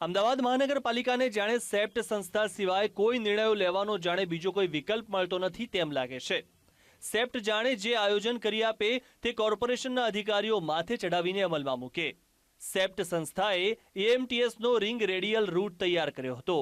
અમદાવાદ મહાનગરપાલિકાને જાણે સેપ્ટ સંસ્થા સિવાય કોઈ નિર્ણયો લેવાનો જાણે બીજો કોઈ વિકલ્પ મળતો નથી તેમ લાગે છે. સેપ્ટ જાણે જે આયોજન કરી આપે તે કોર્પોરેશનના અધિકારીઓ માથે ચડાવીને અમલમાં મૂકે. સેપ્ટ સંસ્થાએ એએમટીએસનો રિંગ રેડિયલ રૂટ તૈયાર કર્યો હતો.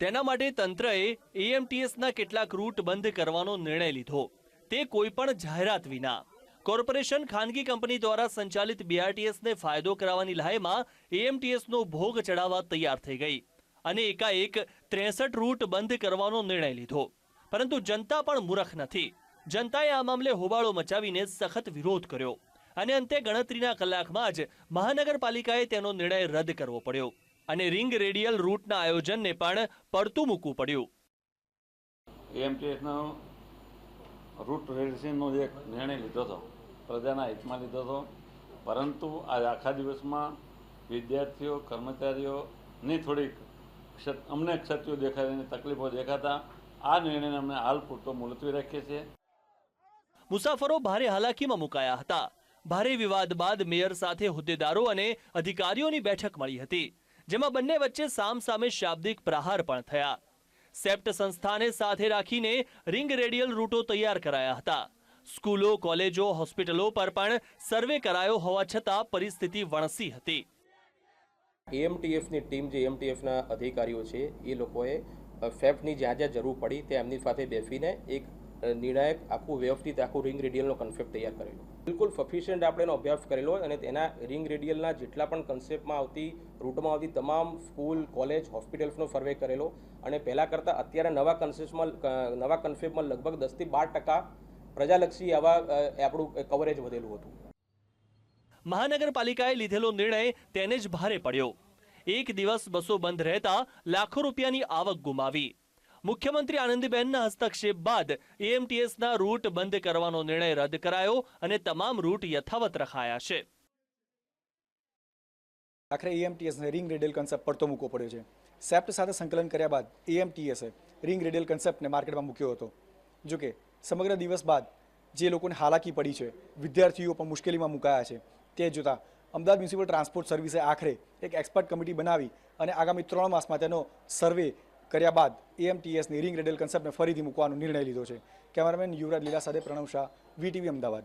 તેના માટે તંત્રએ એએમટીએસના કેટલાક રૂટ બંધ કરવાનો નિર્ણય લીધો. તે કોઈ પણ જાહેરાત વિના. કોર્પોરેશન ખાનગી કંપની દ્વારા સંચાલિત બીઆરટીએસને ફાયદો કરાવવાની લહાયમાં એએમટીએસનો ભોગ ચડાવવા તૈયાર થઈ ગઈ અને એકાએક ત્રેસઠ રૂટ બંધ કરવાનો નિર્ણય લીધો. પરંતુ જનતા પણ મૂરખ નથી. જનતાએ આ મામલે હોબાળો મચાવીને સખત વિરોધ કર્યો અને અંતે ગણતરીના કલાકમાં જ મહાનગરપાલિકાએ તેનો નિર્ણય રદ કરવો પડ્યો અને રિંગ રેડિયલ રૂટના આયોજનને પણ પડતું મૂકવું પડ્યું. એએમટીએસનો રૂટ જે એક નિર્ણય લીધો હતો, પ્રજાના હિતમાં લીધો હતો. પરંતુ આ આખા દિવસમાં વિદ્યાર્થીઓ, કર્મચારીઓની થોડીક અમને ક્ષતિઓ દેખાડીને તકલીફો દેખાતા, આ નિર્ણયને અમે હાલ પૂરતો મુલતવી રાખીએ છીએ. મુસાફરો ભારે હાલાકીમાં મુકાયા હતા. ભારે વિવાદ બાદ મેયર સાથે હોદ્દેદારો અને અધિકારીઓની બેઠક મળી હતી, જેમાં બંને વચ્ચે સામસામે શાબ્દિક પ્રહાર પણ થયા. સેપ્ટ સંસ્થાને સાથે રાખીને રિંગ રેડિયલ રૂટો તૈયાર કરાયા હતા. સ્કૂલો, કોલેજો, હોસ્પિટલો પર પણ સર્વે કરાયો હોવા છતાં પરિસ્થિતિ વણસી હતી. એએમટીએફની ટીમ જે એમટીએફના અધિકારીઓ છે, એ લોકોએ ફેફની જ્યાં જ્યાં જરૂર પડી તે એમની સાથે બેસીને એક નિર્ણાયક આખું વ્યવસ્થિત આખું રિંગ રેડિયલનો કન્સેપ્ટ તૈયાર કરેલો. બિલકુલ સફિશિયન્ટ આપણે એનો અભ્યાસ કરેલો અને તેના રિંગ રેડિયલના જેટલા પણ કન્સેપ્ટમાં આવતી રૂટમાં આવતી તમામ સ્કૂલ કોલેજ હોસ્પિટલ્સનો સર્વે કરેલો. અને પહેલાં કરતાં અત્યારે નવા કન્સેપ્ટમાં નવા કન્સેપ્ટમાં લગભગ દસથી બાર ટકા પ્રજાલક્ષી આવા આપણું કવરેજ વધેલું હતું. મહાનગરપાલિકાએ લીધેલો નિર્ણય તેને જ ભારે પડ્યો. એક દિવસ બસો બંધ રહેતા લાખો રૂપિયાની આવક ગુમાવી. મુખ્યમંત્રી આનંદીબેનના હસ્તક્ષેપ બાદ એએમટીએસના રૂટ બંધ કરવાનો નિર્ણય રદ કરાયો અને તમામ રૂટ યથાવત રખાયા છે. આખરે એએમટીએસને રિંગ રેડિયલ કન્સેપ્ટ પડતો મૂકવો પડ્યો છે. સેપ્ટ સાથે સંકલન કર્યા બાદ એએમટીએસે રિંગ રેડિયલ કન્સેપ્ટને માર્કેટમાં મૂક્યો હતો. જો કે સમગ્ર દિવસ બાદ જે લોકોને હાલાકી પડી છે, વિદ્યાર્થીઓ પણ મુશ્કેલીમાં મુકાયા છે. તે જોતાં અમદાવાદ મ્યુનિસિપલ ટ્રાન્સપોર્ટ સર્વિસે આખરે એક એક્સપર્ટ કમિટી બનાવી અને આગામી ત્રણ માસમાં તેનો સર્વે કર્યા બાદ એએમટીએસની રિંગ રેડેલ કન્સેપ્ટને ફરીથી મૂકવાનો નિર્ણય લીધો છે. કેમેરામેન યુવરાજ લીલા સાથે પ્રણવ શાહ વીટીવી અમદાવાદ.